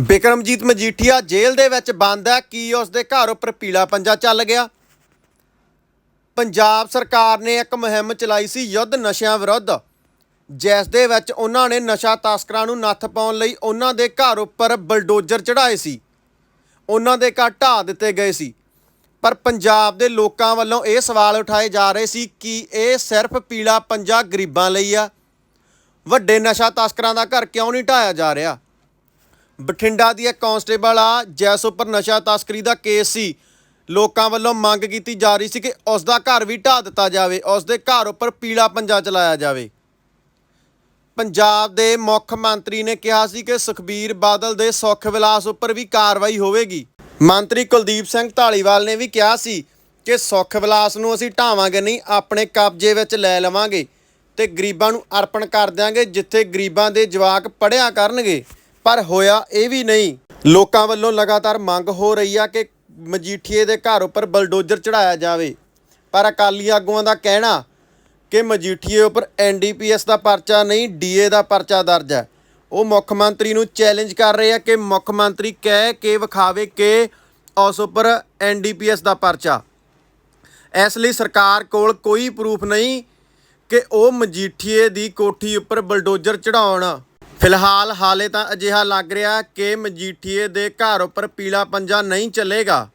ਬਿਕਰਮਜੀਤ ਮਜੀਠੀਆ ਜੇਲ੍ਹ ਦੇ ਵਿੱਚ ਬੰਦ ਹੈ, ਕੀ ਉਸ ਦੇ ਘਰ ਉੱਪਰ ਪੀਲਾ ਪੰਜਾ ਚੱਲ ਗਿਆ? ਪੰਜਾਬ ਸਰਕਾਰ ਨੇ ਇੱਕ ਮੁਹਿੰਮ ਚਲਾਈ ਸੀ ਯੁੱਧ ਨਸ਼ਿਆਂ ਵਿਰੁੱਧ। ਜਿਸ ਦੇ ਵਿੱਚ ਉਹਨਾਂ ਨੇ ਨਸ਼ਾ ਤਸਕਰਾਂ ਨੂੰ ਨੱਥ ਪਾਉਣ ਲਈ ਉਹਨਾਂ ਦੇ ਘਰ ਉੱਪਰ ਬਲਡੋਜ਼ਰ ਚੜਾਏ ਸੀ। ਉਹਨਾਂ ਦੇ ਘਰ ਢਾਹ ਦਿੱਤੇ ਗਏ ਸੀ। ਪਰ ਪੰਜਾਬ ਦੇ ਲੋਕਾਂ ਵੱਲੋਂ ਇਹ ਸਵਾਲ ਉਠਾਏ ਜਾ ਰਹੇ ਸੀ ਕਿ ਇਹ ਸਿਰਫ ਪੀਲਾ ਪੰਜਾ ਗਰੀਬਾਂ ਲਈ ਆ? ਵੱਡੇ ਨਸ਼ਾ ਤਸਕਰਾਂ ਦਾ ਘਰ ਕਿਉਂ ਨਹੀਂ ਢਾਇਆ ਜਾ ਰਿਹਾ? ਬਠਿੰਡਾ ਦੀ ਇੱਕ ਕਾਂਸਟੇਬਲ ਆ, ਜਿਸ ਉੱਪਰ ਨਸ਼ਾ ਤਸਕਰੀ ਦਾ ਕੇਸ ਸੀ। ਲੋਕਾਂ ਵੱਲੋਂ ਮੰਗ ਕੀਤੀ ਜਾ ਰਹੀ ਸੀ ਕਿ ਉਸ ਦਾ ਘਰ ਵੀ ਢਾਹ ਦਿੱਤਾ ਜਾਵੇ ਉਸ ਦੇ ਘਰ ਉੱਪਰ ਪੀਲਾ ਪੰਜਾ ਚਲਾਇਆ ਜਾਵੇ। ਪੰਜਾਬ ਦੇ ਮੁੱਖ ਮੰਤਰੀ ਨੇ ਕਿਹਾ ਸੀ ਕਿ ਸੁਖਬੀਰ ਬਾਦਲ ਦੇ ਸੁੱਖ ਵਿਲਾਸ ਉੱਪਰ ਵੀ ਕਾਰਵਾਈ ਹੋਵੇਗੀ। ਮੰਤਰੀ ਕੁਲਦੀਪ ਸਿੰਘ ਢਾਲੀਵਾਲ ਨੇ ਵੀ ਕਿਹਾ ਸੀ ਕਿ ਸੁੱਖ ਵਿਲਾਸ ਨੂੰ ਅਸੀਂ ਢਾਵਾਂਗੇ ਨਹੀਂ, ਆਪਣੇ ਕਬਜ਼ੇ ਵਿੱਚ ਲੈ ਲਵਾਂਗੇ ਤੇ ਗਰੀਬਾਂ ਨੂੰ ਅਰਪਣ ਕਰ ਦਿਆਂਗੇ, ਜਿੱਥੇ ਗਰੀਬਾਂ ਦੇ ਜਵਾਕ ਪੜਿਆ ਕਰਨਗੇ। ਪਰ ਹੋਇਆ ਇਹ ਵੀ ਨਹੀਂ। ਲੋਕਾਂ ਵੱਲੋਂ ਲਗਾਤਾਰ ਮੰਗ ਹੋ ਰਹੀ ਆ ਕਿ ਮਜੀਠੀਏ ਦੇ ਘਰ ਉੱਪਰ ਬਲਡੋਜ਼ਰ ਚੜਾਇਆ ਜਾਵੇ। ਪਰ ਅਕਾਲੀ ਆਗੂਆਂ ਦਾ ਕਹਿਣਾ ਕਿ ਮਜੀਠੀਏ ਉੱਪਰ ਐਨਡੀਪੀਐਸ ਦਾ ਪਰਚਾ ਨਹੀਂ ਡੀਏ ਦਾ ਪਰਚਾ ਦਰਜ ਹੈ। ਉਹ ਮੁੱਖ ਮੰਤਰੀ ਨੂੰ ਚੈਲੰਜ ਕਰ ਰਹੇ ਆ ਕਿ ਮੁੱਖ ਮੰਤਰੀ ਕਹਿ ਕੇ ਵਿਖਾਵੇ ਕਿ ਉਸ ਉੱਪਰ ਐਨਡੀਪੀਐਸ ਦਾ ਪਰਚਾ। ਇਸ ਲਈ ਸਰਕਾਰ ਕੋਲ ਕੋਈ ਪ੍ਰੂਫ ਨਹੀਂ ਕਿ ਉਹ ਮਜੀਠੀਏ ਦੀ ਕੋਠੀ ਉੱਪਰ ਬਲਡੋਜ਼ਰ ਚੜਾਉਣ ਫਿਲਹਾਲ ਹਾਲੇ ਤਾਂ ਅਜਿਹਾ ਲੱਗ ਰਿਹਾ ਕਿ ਮਜੀਠੀਏ ਦੇ ਘਰ ਉੱਪਰ ਪੀਲਾ ਪੰਜਾ ਨਹੀਂ ਚੱਲੇਗਾ।